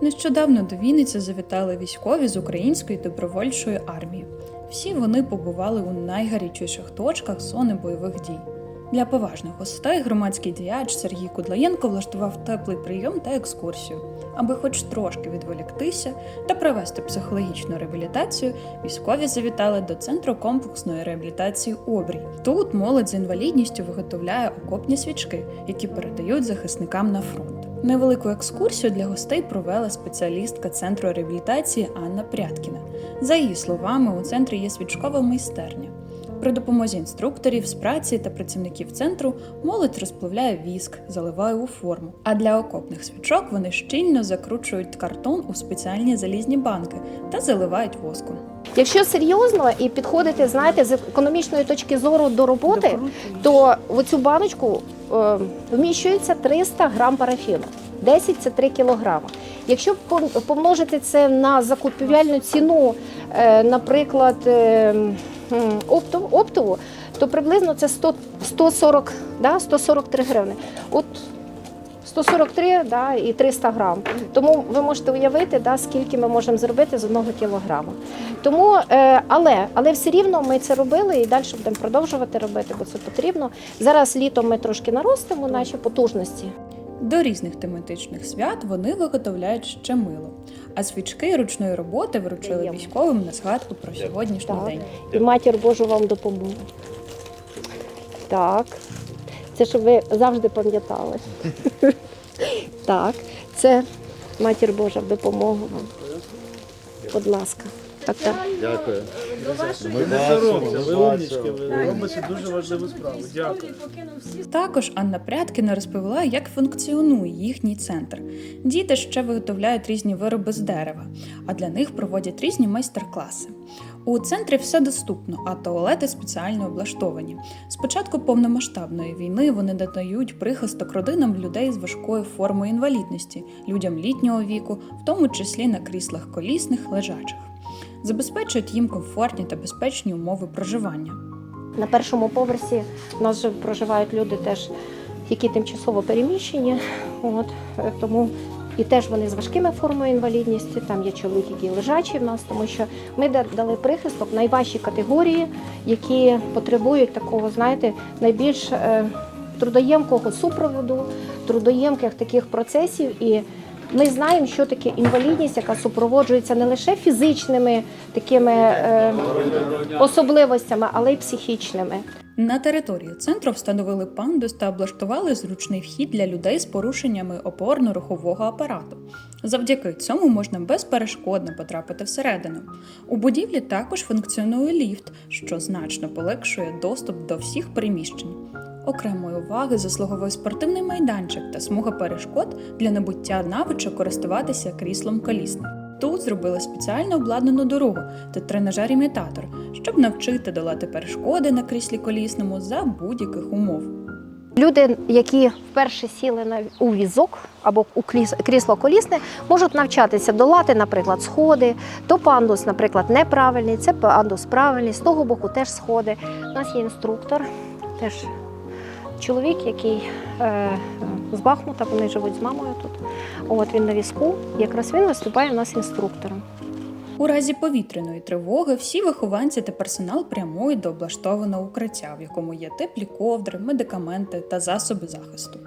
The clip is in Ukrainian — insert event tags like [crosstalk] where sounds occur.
Нещодавно до Вінниці завітали військові з української добровольчої армії. Всі вони побували у найгарячіших точках зони бойових дій. Для поважних гостей громадський діяч Сергій Кудлаєнко влаштував теплий прийом та екскурсію. Аби хоч трошки відволіктися та провести психологічну реабілітацію, військові завітали до центру комплексної реабілітації Обрій. Тут молодь з інвалідністю виготовляє окопні свічки, які передають захисникам на фронт. Невелику екскурсію для гостей провела спеціалістка центру реабілітації Анна Пряткіна. За її словами, у центрі є свічкова майстерня. При допомозі інструкторів з праці та працівників центру молодь розплавляє віск, заливає у форму. А для окопних свічок вони щільно закручують картон у спеціальні залізні банки та заливають воском. Якщо серйозно і підходити, знаєте, з економічної точки зору до роботи, то в цю баночку е, вміщується 300 грам парафіну. 10 – це 3 кілограми. Якщо пом- помножити це на закупівельну ціну, е, наприклад, е, м, оптов- оптову, то приблизно це 100, 140, да, 143 гривни. От 143 да, і 300 грам. Тому ви можете уявити, да, скільки ми можемо зробити з одного кілограма. Тому, е, але, але все рівно ми це робили і далі будемо продовжувати робити, бо це потрібно. Зараз літом ми трошки наростимо наші потужності. До різних тематичних свят вони виготовляють ще мило, а свічки ручної роботи вручили військовим на згадку про сьогоднішній Так. день. І матір Божу вам допомогу. Так. Це щоб ви завжди пам'ятали. [laughs] Так, це матір Божа в допомогу вам. Будь ласка. Так, так. Дякую. Ви не соромся, ви умнічки, ви робите дуже важливу справу. Дякую. Також Анна Пряткіна розповіла, як функціонує їхній центр. Діти ще виготовляють різні вироби з дерева, а для них проводять різні майстер-класи. У центрі все доступно, а туалети спеціально облаштовані. З початку повномасштабної війни вони надають прихисток родинам людей з важкою формою інвалідності, людям літнього віку, в тому числі на кріслах колісних лежачих. Забезпечують їм комфортні та безпечні умови проживання. На першому поверсі у нас же проживають люди теж, які тимчасово переміщені. От, е, тому і теж вони з важкими формою інвалідності. Там є чоловік, який лежачий в нас, тому що ми дали прихисток найважчі категорії, які потребують такого, знаєте, найбільш е, трудоємкого супроводу, трудоємких таких процесів. І ми знаємо, що таке інвалідність, яка супроводжується не лише фізичними такими е, особливостями, але й психічними. На території центру встановили пандус та облаштували зручний вхід для людей з порушеннями опорно-рухового апарату. Завдяки цьому можна безперешкодно потрапити всередину. У будівлі також функціонує ліфт, що значно полегшує доступ до всіх приміщень. Окремої уваги заслуговує спортивний майданчик та смуга перешкод для набуття навичок користуватися кріслом колісним. Тут зробили спеціально обладнану дорогу та тренажер-імітатор, щоб навчити долати перешкоди на кріслі колісному за будь-яких умов. Люди, які вперше сіли на у візок або у кріс- крісло колісне, можуть навчатися долати, наприклад, сходи. То пандус, наприклад, неправильний, це пандус правильний. З того боку теж сходи. У нас є інструктор, теж чоловік, який е, з Бахмута, вони живуть з мамою тут. От він на візку. Якраз він виступає у нас інструктором. У разі повітряної тривоги всі вихованці та персонал прямують до облаштованого укриття, в якому є теплі ковдри, медикаменти та засоби захисту.